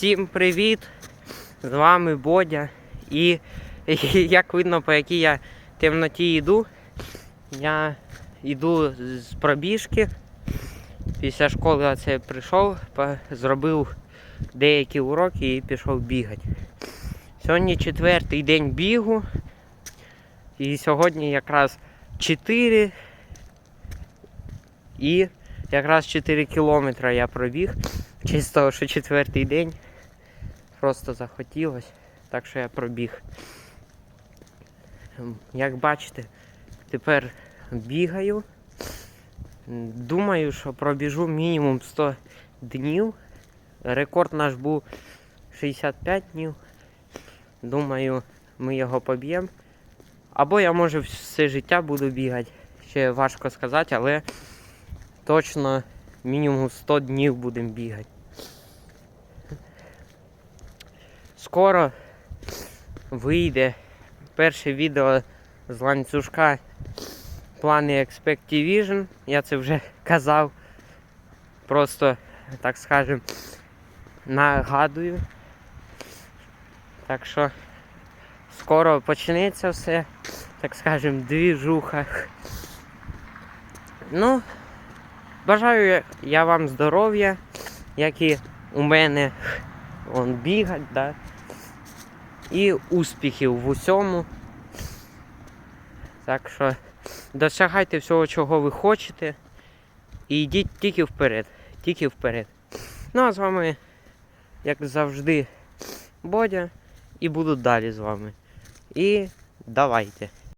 Всім привіт! З вами Бодя. І, як видно, по якій я темноті йду, я йду з пробіжки. Після школи оце прийшов, зробив деякі уроки і пішов бігати. Сьогодні четвертий день бігу. І сьогодні якраз 4 і якраз 4 кілометри я пробіг. Чисто, що четвертий день. Просто захотілося. Так що я пробіг. Ем, Як бачите, тепер бігаю. Думаю, що пробіжу мінімум 100 днів. Рекорд наш був 65 днів. Думаю, ми його поб'ємо. Або я може все життя буду бігати. Ще важко сказати, але точно мінімум 100 днів будемо бігати. Скоро вийде перше відео з ланцюжка плани Expectivision. Я це вже казав. Просто, так скажем, нагадую. Так що скоро почнеться все, так скажем, двіжуха. Ну, бажаю я- вам здоров'я, як і у мене он бігать, да? і успіхів в усьому. Так що досягайте всього, чого ви хочете. І йдіть тільки вперед. Тільки вперед. Ну а з вами, як завжди, Бодя. І буду далі з вами. І давайте.